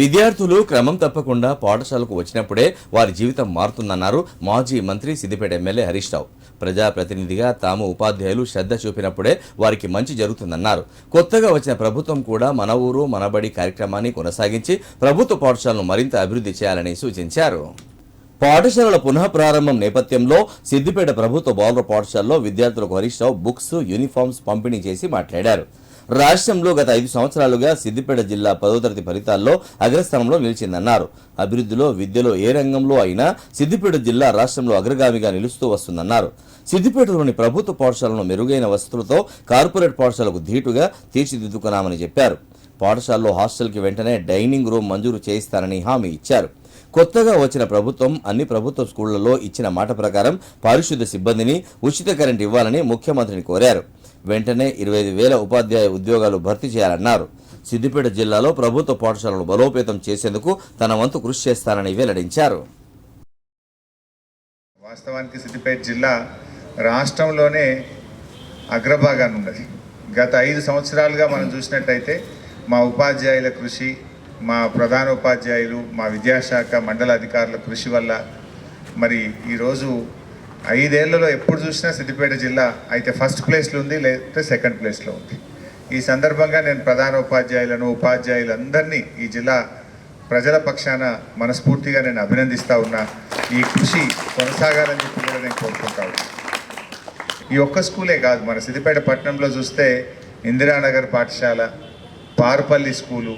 విద్యార్థులు క్రమం తప్పకుండా పాఠశాలకు వచ్చినప్పుడే వారి జీవితం మారుతుందన్నారు మాజీ మంత్రి సిద్దిపేట ఎమ్మెల్యే హరీష్ రావు. ప్రజాప్రతినిధిగా తాము ఉపాధ్యాయులు శ్రద్ధ చూపినప్పుడే వారికి మంచి జరుగుతుందన్నారు. కొత్తగా వచ్చిన ప్రభుత్వం కూడా మన ఊరు మనబడి కార్యక్రమాన్ని కొనసాగించి ప్రభుత్వ పాఠశాలను మరింత అభివృద్ధి చేయాలని సూచించారు. పాఠశాలల పునః ప్రారంభం నేపథ్యంలో సిద్దిపేట ప్రభుత్వ బాలుర పాఠశాలలో విద్యార్థులకు హరీష్ రావు బుక్స్ యూనిఫామ్స్ పంపిణీ చేసి మాట్లాడారు. రాష్ట్రంలో గత ఐదు సంవత్సరాలుగా సిద్దిపేట జిల్లా పదో తరగతి ఫలితాల్లో అగ్రస్థానంలో నిలిచిందన్నారు. అభివృద్ధిలో విద్యలో ఏ రంగంలో అయినా సిద్దిపేట జిల్లా రాష్ట్రంలో అగ్రగామిగా నిలుస్తూ వస్తుందన్నారు. సిద్దిపేటలోని ప్రభుత్వ పాఠశాలను మెరుగైన వసతులతో కార్పొరేట్ పాఠశాలకు ధీటుగా తీర్చిదిద్దుకున్నామని చెప్పారు. పాఠశాలలో హాస్టల్కి వెంటనే డైనింగ్ రూమ్ మంజూరు చేయిస్తానని హామీ ఇచ్చారు. కొత్తగా వచ్చిన ప్రభుత్వం అన్ని ప్రభుత్వ స్కూళ్ళలో ఇచ్చిన మాట ప్రకారం పారిశుద్ధ్య సిబ్బందిని ఉచిత కరెంట్ ఇవ్వాలని ముఖ్యమంత్రిని కోరారు. వెంటనే ఇరవై వేల ఉపాధ్యాయ ఉద్యోగాలు భర్తీ చేయాలన్నారు. సిద్దిపేట జిల్లాలో ప్రభుత్వ పాఠశాలను బలోపేతం చేసేందుకు తన వంతు కృషి చేస్తానని వెల్లడించారు. వాస్తవానికి సిద్దిపేట జిల్లా రాష్ట్రంలోనే అగ్రభాగాన్ని ఉన్నది. గత ఐదు సంవత్సరాలుగా మనం చూసినట్టయితే మా ఉపాధ్యాయుల కృషి మా ప్రధాన ఉపాధ్యాయులు మా విద్యాశాఖ మండల అధికారుల కృషి వల్ల మరి ఈరోజు ఐదేళ్ళలో ఎప్పుడు చూసినా సిద్దిపేట జిల్లా అయితే ఫస్ట్ ప్లేస్లో ఉంది లేకపోతే సెకండ్ ప్లేస్లో ఉంది. ఈ సందర్భంగా నేను ప్రధాన ఉపాధ్యాయులను ఉపాధ్యాయులందరినీ ఈ జిల్లా ప్రజల పక్షాన మనస్ఫూర్తిగా నేను అభినందిస్తూ ఉన్నా. ఈ కృషి కొనసాగాలని చెప్పి కూడా నేను కోరుకుంటా ఈ ఒక్క స్కూలే కాదు మన సిద్దిపేట పట్టణంలో చూస్తే ఇందిరానగర్ పాఠశాల Parupalli school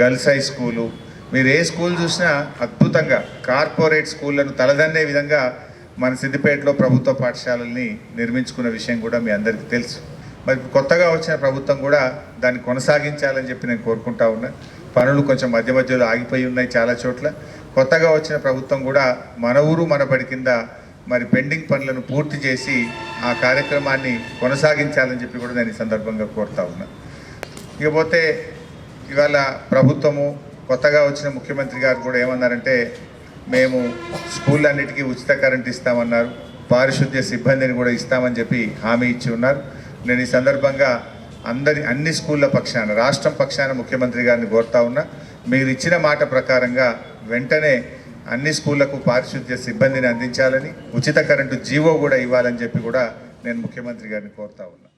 girls high school. మీరు ఏ స్కూల్ చూసినా అద్భుతంగా కార్పొరేట్ స్కూళ్ళను తలదన్నే విధంగా మన సిద్దిపేటలో ప్రభుత్వ పాఠశాలల్ని నిర్మించుకున్న విషయం కూడా మీ అందరికీ తెలుసు. మరి కొత్తగా వచ్చిన ప్రభుత్వం కూడా దాన్ని కొనసాగించాలని చెప్పి నేను కోరుకుంటా ఉన్నా. పనులు కొంచెం మధ్య మధ్యలో ఆగిపోయి ఉన్నాయి చాలా చోట్ల. కొత్తగా వచ్చిన ప్రభుత్వం కూడా మన ఊరు మన బడి కింద మరి పెండింగ్ పనులను పూర్తి చేసి ఆ కార్యక్రమాన్ని కొనసాగించాలని చెప్పి కూడా నేను ఈ సందర్భంగా కోరుతా ఉన్నా. ఇకపోతే ఇవాళ ప్రభుత్వము కొత్తగా వచ్చిన ముఖ్యమంత్రి గారు కూడా ఏమన్నారంటే మేము స్కూళ్ళన్నిటికీ ఉచిత కరెంట్ ఇస్తామన్నారు. పారిశుద్ధ్య సిబ్బందిని కూడా ఇస్తామని చెప్పి హామీ ఇచ్చి ఉన్నారు. నేను ఈ సందర్భంగా అందరి అన్ని స్కూళ్ళ పక్షాన రాష్ట్రం పక్షాన ముఖ్యమంత్రి గారిని కోరుతా ఉన్నా మీరు ఇచ్చిన మాట ప్రకారంగా వెంటనే అన్ని స్కూళ్ళకు పారిశుద్ధ్య సిబ్బందిని అందించాలని ఉచిత కరెంటు జీవో కూడా ఇవ్వాలని చెప్పి కూడా నేను ముఖ్యమంత్రి గారిని కోరుతా ఉన్నా.